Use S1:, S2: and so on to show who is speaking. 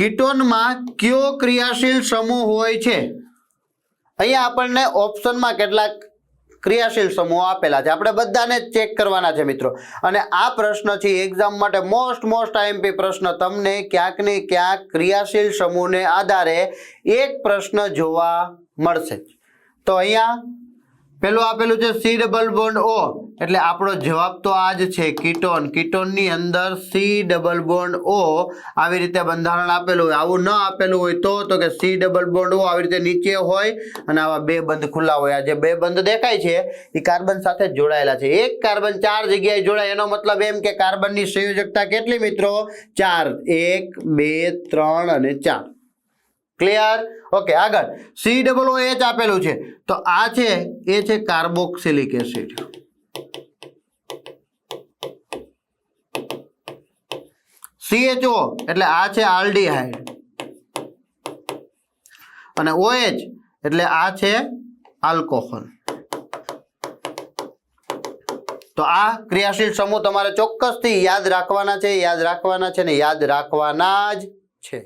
S1: કીટોનમાં કયો ક્રિયાશીલ સમૂહ હોય છે? અહીંયા આપણને ઓપ્શનમાં કેટલાક ક્રિયાશીલ સમૂહ આપેલા છે. આપણે બધાને ચેક કરવાના છે મિત્રો. અને આ પ્રશ્ન છે એક્ઝામ માટે મોસ્ટ મોસ્ટ આઈએમપી પ્રશ્ન. તમને ક્યાંક ને ક્યાંક ક્રિયાશીલ સમૂહને આધારે એક પ્રશ્ન જોવા મળશે. તો અહીંયા પેલું આપેલું છે સી ડબલ બોન્ડ ઓ. એટલે આપણો જવાબ તો આ જ છે કીટોન. કીટોનની અંદર સી ડબલ બોન્ડ ઓ આવી રીતે બંધારણ આપેલું હોય. આવું ન આપેલું હોય તો તો કે સી ડબલ બોન્ડ ઓ આવી રીતે નીચે હોય અને આવા બે બંધ ખુલ્લા હોય. આ જે બે બંધ દેખાય છે એ કાર્બન સાથે જોડાયેલા છે. એક કાર્બન ચાર જગ્યાએ જોડાય. એનો મતલબ એમ કે કાર્બનની સંયોજકતા કેટલી મિત્રો? ચાર. એક, બે, ત્રણ અને ચાર. ક્લિયર ઓકે આગળ. સી ડબલ ઓ એચ આપેલું છે. તો આ છે, એ છે કાર્બોક્સિલિક એસિડ. સીએચઓ એટલે આ છે આલ્ડીહાઇડ. અને ઓએચ એટલે આ છે આલ્કોહોલ. તો આ ક્રિયાશીલ સમૂહ તમારે ચોક્કસથી યાદ રાખવાના છે, યાદ રાખવાના છે ને યાદ રાખવાના જ છે.